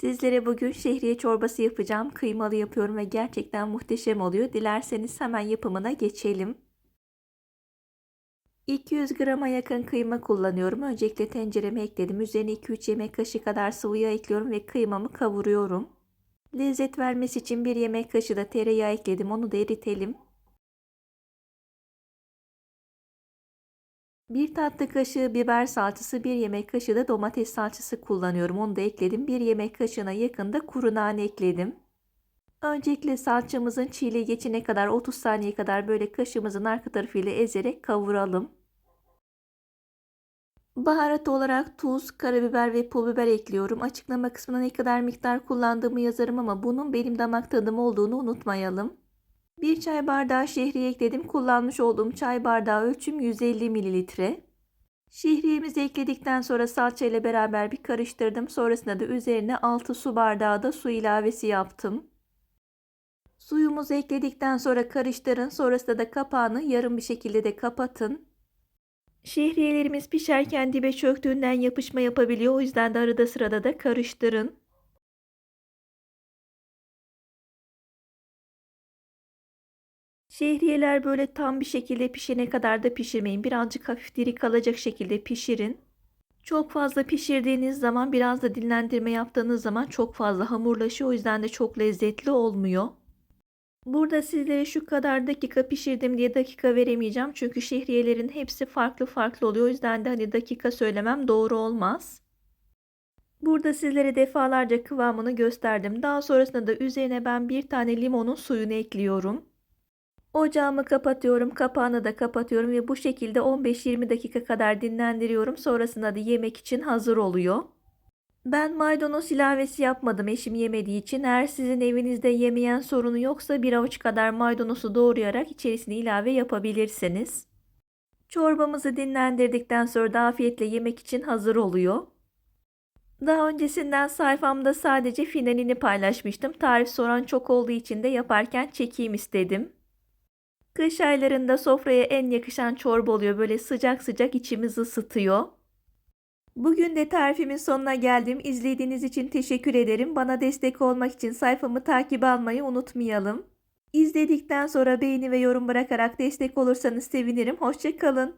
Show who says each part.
Speaker 1: Sizlere bugün şehriye çorbası yapacağım. Kıymalı yapıyorum ve gerçekten muhteşem oluyor. Dilerseniz hemen yapımına geçelim. 200 grama yakın kıyma kullanıyorum. Öncelikle tencereme ekledim. Üzerine 2-3 yemek kaşığı kadar sıvı yağ ekliyorum ve kıymamı kavuruyorum. Lezzet vermesi için 1 yemek kaşığı da tereyağı ekledim. Onu da eritelim. 1 tatlı kaşığı biber salçası, 1 yemek kaşığı da domates salçası kullanıyorum. Onu da ekledim. 1 yemek kaşığına yakın da kuru nane ekledim. Öncelikle salçamızın çiğliği geçene kadar 30 saniye kadar böyle kaşığımızın arka tarafıyla ezerek kavuralım. Baharat olarak tuz, karabiber ve pul biber ekliyorum. Açıklama kısmına ne kadar miktar kullandığımı yazarım ama bunun benim damak tadım olduğunu unutmayalım. 1 çay bardağı şehriye ekledim. Kullanmış olduğum çay bardağı ölçüm 150 mililitre. Şehriyemizi ekledikten sonra salça ile beraber bir karıştırdım. Sonrasında da üzerine 6 su bardağı da su ilavesi yaptım. Suyumuzu ekledikten sonra karıştırın. Sonrasında da kapağını yarım bir şekilde de kapatın. Şehriyelerimiz pişerken dibe çöktüğünden yapışma yapabiliyor. O yüzden de arada sırada da karıştırın. Şehriyeler böyle tam bir şekilde pişene kadar da pişirmeyin. Birazcık hafif diri kalacak şekilde pişirin. Çok fazla pişirdiğiniz zaman biraz da dinlendirme yaptığınız zaman çok fazla hamurlaşıyor. O yüzden de çok lezzetli olmuyor. Burada sizlere şu kadar dakika pişirdim diye dakika veremeyeceğim. Çünkü şehriyelerin hepsi farklı farklı oluyor. O yüzden de hani dakika söylemem doğru olmaz. Burada sizlere defalarca kıvamını gösterdim. Daha sonrasında da üzerine ben bir tane limonun suyunu ekliyorum. Ocağımı kapatıyorum, kapağını da kapatıyorum ve bu şekilde 15-20 dakika kadar dinlendiriyorum. Sonrasında da yemek için hazır oluyor. Ben maydanoz ilavesi yapmadım eşim yemediği için. Eğer sizin evinizde yemeyen sorunu yoksa bir avuç kadar maydanozu doğrayarak içerisine ilave yapabilirsiniz. Çorbamızı dinlendirdikten sonra da afiyetle yemek için hazır oluyor. Daha öncesinden sayfamda sadece finalini paylaşmıştım. Tarif soran çok olduğu için de yaparken çekeyim istedim. Kış aylarında sofraya en yakışan çorba oluyor. Böyle sıcak sıcak içimizi ısıtıyor. Bugün de tarifimin sonuna geldim. İzlediğiniz için teşekkür ederim. Bana destek olmak için sayfamı takip almayı unutmayalım. İzledikten sonra beğeni ve yorum bırakarak destek olursanız sevinirim. Hoşçakalın.